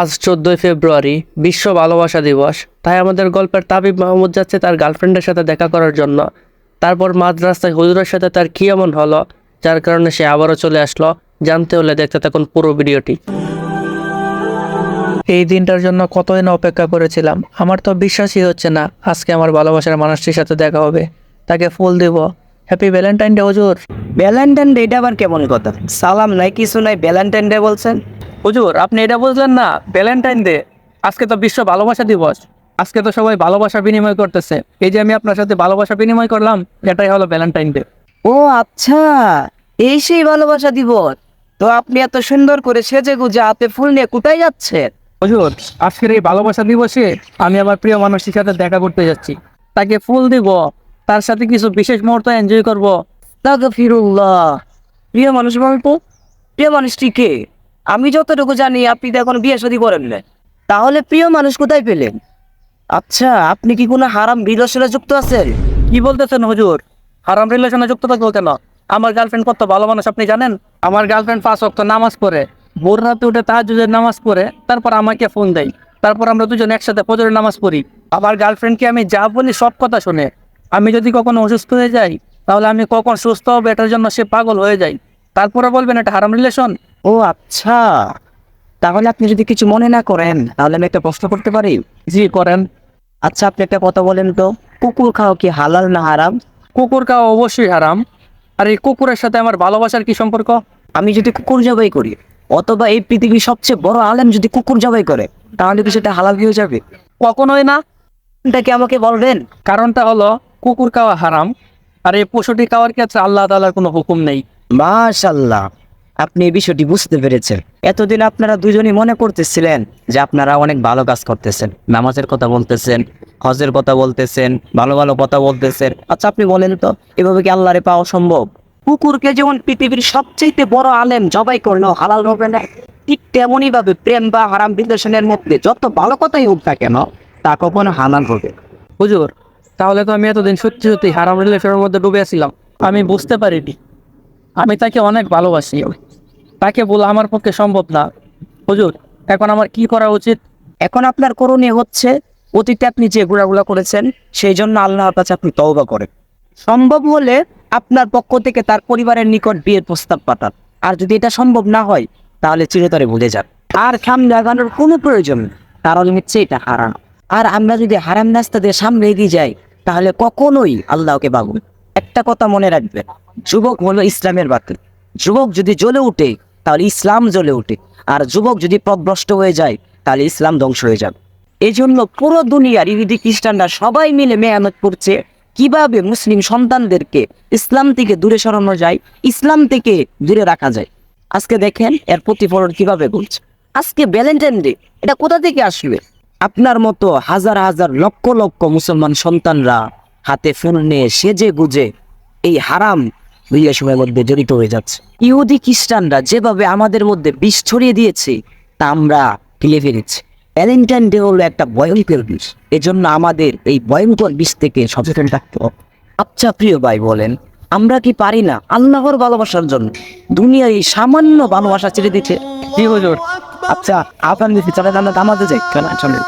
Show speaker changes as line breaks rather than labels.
আজ চোদ্দই ফেব্রুয়ারি, বিশ্ব ভালোবাসা দিবস। তাই আমাদের গল্পের তাবিব মাহমুদ যাচ্ছে তার গার্লফ্রেন্ডের সাথে দেখা করার জন্য। তারপর মাঝ রাস্তায় হুজুরের সাথে তার কী এমন হলো, যার কারণে সে আবারও চলে আসলো। জানতে হলে দেখতে থাকুন পুরো ভিডিওটি। এই দিনটার জন্য কতই না অপেক্ষা করেছিলাম। আমার তো বিশ্বাসই হচ্ছে না, আজকে আমার ভালোবাসার মানুষটির সাথে দেখা হবে। তাকে ফুল দেব। হ্যাপি ভ্যালেন্টাইন ডে হুজুর।
ভ্যালেন্টাইন ডে এটা আবার কেমন কথা? সালাম নাই কিছু নাই ভ্যালেন্টাইন ডে বলছেন?
হুজুর আপনি এটা বুঝলেন না? ভ্যালেন্টাইন ডে আজকে তো বিশ্ব ভালোবাসা দিবস। আজকে তো সবাই ভালোবাসা বিনিময় করতেছে। এই যে আমি আপনার সাথে ভালোবাসা বিনিময় করলাম এটাই হলো ভ্যালেন্টাইন ডে
ও আচ্ছা এই সেই ভালোবাসা দিবস। তো আপনি এত সুন্দর করে সেজে গুজে হাতে ফুল নিয়ে কোথায় যাচ্ছেন?
হুজুর আজকের এই ভালোবাসা দিবসে আমি আমার প্রিয় মানুষটির সাথে দেখা করতে যাচ্ছি। তাকে ফুল দিব তার সাথে কিছু বিশেষ মুহূর্ত এনজয় করব।
ফিরুল্লাহ। প্রিয় মানুষ বলতো প্রিয় মানুষটি কে? আমি যতটুকু জানি, আপনি তো এখন বিয়ে শাদী করেন তাহলে প্রিয় মানুষ কোথায় পেলেন? আচ্ছা আপনি কি কোনো হারাম রিলেশনে যুক্ত আছেন?
কি বলতেছেন হুজুর? হারাম রিলেশনে যুক্ত থাকব কেন? আমার গার্লফ্রেন্ড কত ভালো মানুষ, আপনি জানেন? আমার গার্লফ্রেন্ড পাঁচ অক্ত নামাজ পড়ে। ভোর রাতে উঠে তাহাজুদের নামাজ পড়ে, তারপর আমাকে ফোন দেয়। তারপর আমরা দুজন একসাথে ফজরের নামাজ পড়ি। আমার গার্লফ্রেন্ডকে আমি যা বলি সব কথা শুনে। আমি যদি কখনো অসুস্থ হয়ে যাই তাহলে আমি কখন সুস্থ হবে এটার জন্য সে পাগল হয়ে যায়। তারপরে বলবেন এটা হারাম রিলেশন
ও আচ্ছা। তাহলে আপনি যদি কিছু মনে না করেন তাহলে আমি একটা প্রশ্ন করতে পারি।
জি করেন।
আচ্ছা আপনি একটা কথা বলেন তো কুকুর খাওয়া কি হালাল না হারাম?
কুকুর খাওয়া অবশ্যই হারাম। আর এই কুকুরের সাথে আমার ভালোবাসার কি সম্পর্ক?
আমি যদি কুকুর জবাই করি অথবা এই পৃথিবীর সবচেয়ে বড় আলেম যদি কুকুর জবাই করে তাহলে কি সেটা হালাল হয়ে যাবে?
কখনোই না।
এটা কি আমাকে বলবেন?
কারণটা হলো কুকুর খাওয়া হারাম আর এই পশুটি খাওয়ার ক্ষেত্রে আল্লাহ তালার কোনো হুকুম নেই।
মাশাল্লাহ আপনি এই বিষয়টি বুঝতে পেরেছেন। এতদিন আপনারা দুজনই মনে করতেছিলেন যে আপনারা অনেক ভালো কাজ করতেছেন। নামাজের কথা বলতেছেন হজের কথা বলতেছেন ভালো ভালো কথা বলতেছেন। আচ্ছা আপনি বলেন তো এভাবে কি আল্লাহরে পাওয়া সম্ভব? কুকুরকে যেমন পৃথিবীর সবচেয়ে বড় আলেম জবাই করল হালাল হবে না ঠিক তেমনই ভাবে প্রেম বা হারাম বিদ্বেষণের মধ্যে যত ভালো কথাই হোক না কেন তা কখনো হালাল হবে
হুজুর তাহলে তো আমি এতদিন সত্যি সত্যি হারাম রিলেশনের মধ্যে ডুবে আছিলাম আমি বুঝতে পারিনি। আমি তাকে অনেক ভালোবাসি। তাকে বলা আমার পক্ষে সম্ভব না। হুজুর, এখন আমার কি করা উচিত?
এখন আপনার করণীয় হচ্ছে, অতীতে আপনি যে ঘোরাগুলা করেছেন, সেই জন্য আল্লাহর কাছে আপনি তওবা করেন। সম্ভব হলে আপনার পক্ষ থেকে তার পরিবারের নিকট বিয়ের প্রস্তাব পাঠান। আর যদি এটা সম্ভব না হয়, তাহলে চিরতরে ভুলে যান। আর খাম লাগানোর কোনো প্রয়োজন কারণ হচ্ছে এটা হারাম। আর আমরা যদি হারাম রাস্তা দিয়ে সামনে এগিয়ে যাই, তাহলে কখনোই আল্লাহকে পাবো একটা কথা মনে রাখবেন যুবক হলো ইসলামের বাতিল। যুবক যদি জ্বলে উঠে, তাহলে ইসলাম জ্বলে উঠে। আর যুবক যদি পথভ্রষ্ট হয়ে যায়, তাহলে ইসলাম ধ্বংস হয়ে যাবে। এই জন্য পুরো দুনিয়ার ইহুদি খ্রিস্টানরা সবাই মিলে মেহনত করছে, কীভাবে মুসলিম সন্তানদেরকে ইসলাম থেকে দূরে সরানো যায়, ইসলাম থেকে দূরে রাখা যায়। আজকে দেখেন, এর প্রতিফলন কীভাবে ঘটছে। আজকে ভ্যালেন্টাইন ডে, এটা কোথা থেকে আসবে? আপনার মতো হাজার হাজার লক্ষ লক্ষ মুসলমান সন্তানরা হাতে ফোন নিয়ে সেজে গুজে এই হারাম সময়ের মধ্যে জড়িত হয়ে যাচ্ছে। ইহুদি খ্রিস্টানরা যেভাবে আমাদের মধ্যে বিষ ছড়িয়ে দিয়েছে, তা আমরা গিলে ফেলেছি। ভ্যালেন্টাইন ডে হলো একটা ভয়ঙ্কর বিষ। এজন্য আমাদের এই ভয়ঙ্কর বিষ থেকে সচেতন থাকতে হবে। আচ্ছা প্রিয় ভাই বলেন, আমরা কি পারি না আল্লাহর ভালোবাসার জন্য দুনিয়ার এই সামান্য ভালোবাসা ছেড়ে দিতে?
কি হুজুর?
আচ্ছা আপনার চলে আমরা নামাজে যাই কেন চলে